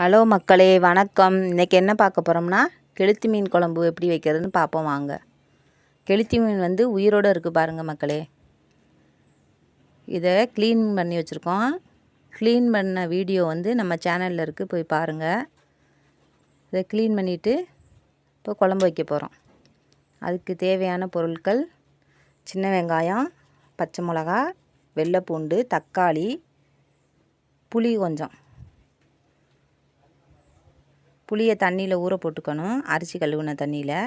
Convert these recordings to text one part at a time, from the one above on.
Hello மக்களே வணக்கம். இன்றைக்கி என்ன பார்க்க போகிறோம்னா கெளுத்தி மீன் குழம்பு எப்படி வைக்கிறதுன்னு பார்ப்போம் வாங்க. கெளுத்தி மீன் வந்து உயிரோடு இருக்குது பாருங்கள் மக்களே. இதை க்ளீன் பண்ணி வச்சுருக்கோம். க்ளீன் பண்ண வீடியோ வந்து நம்ம சேனலில் இருக்குது போய் பாருங்கள் இதை க்ளீன் பண்ணிவிட்டு இப்போ குழம்பு வைக்க போகிறோம் அதுக்கு தேவையான பொருட்கள் சின்ன வெங்காயம் பச்சை மிளகா வெள்ளைப்பூண்டு தக்காளி புளி கொஞ்சம். புளியை தண்ணியில் ஊற போட்டுக்கணும். அரிசி கழுவுன தண்ணியில்.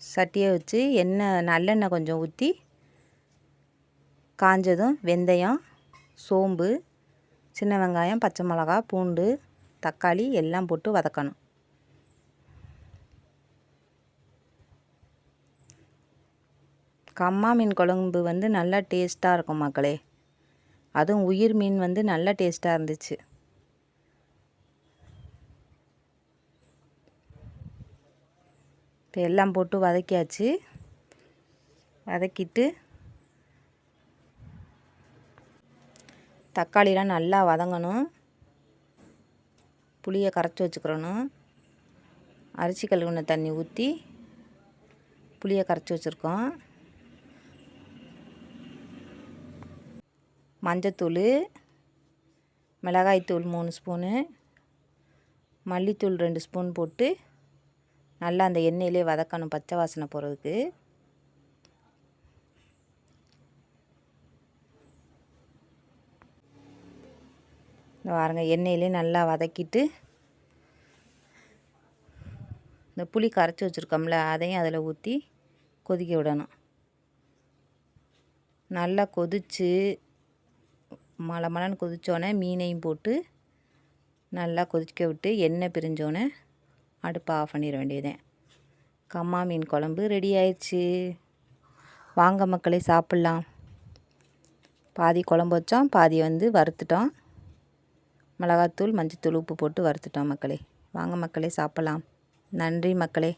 சட்டியை வச்சு எண்ணெய் நல்லெண்ணெய் கொஞ்சம் ஊற்றி காஞ்சதும் வெந்தயம் சோம்பு சின்ன வெங்காயம் பச்சை மிளகா பூண்டு தக்காளி எல்லாம் போட்டு வதக்கணும். கம்மா மீன் குழம்பு வந்து நல்லா டேஸ்ட்டாக இருக்கும் மக்களே. அதுவும் உயிர் மீன் வந்து நல்லா டேஸ்ட்டாக இருந்துச்சு. இப்போ எல்லாம் போட்டு வதக்கியாச்சு. வதக்கிட்டு தக்காளிலாம் நல்லா வதங்கணும். புளியை கரைச்சி வச்சுக்கிறணும். அரிசி கழுவுன தண்ணி ஊற்றி புளியை கரைச்சி வச்சுருக்கோம். மஞ்சத்தூள் மிளகாய்த்தூள் மூணு ஸ்பூனு மல்லித்தூள் ரெண்டு ஸ்பூன் போட்டு நல்லா அந்த எண்ணெயிலே வதக்கணும் பச்சை வாசனை போகிறதுக்கு இந்த பாருங்க எண்ணெயிலே நல்லா வதக்கிட்டு இந்த புளி கரைச்சி வச்சுருக்கோம்ல அதையும் அதில் ஊற்றி கொதிக்க விடணும். நல்லா கொதித்து மலமலன்னு கொதித்தோடனே மீனையும் போட்டு நல்லா கொதிக்க விட்டு எண்ணெய் பிரிஞ்சோடனே அடுப்பை ஆஃப் பண்ணிட வேண்டியதேன் கம்மா மீன் குழம்பு ரெடி ஆயிடுச்சு. வாங்க மக்களே சாப்பிட்லாம். பாதி குழம்பு வச்சோம் பாதி வந்து வறுத்துட்டோம். மிளகாத்தூள் மஞ்சத்தூள் உப்பு போட்டு வறுத்துட்டோம் மக்களே. வாங்க மக்களே சாப்பிட்லாம். நன்றி மக்களே.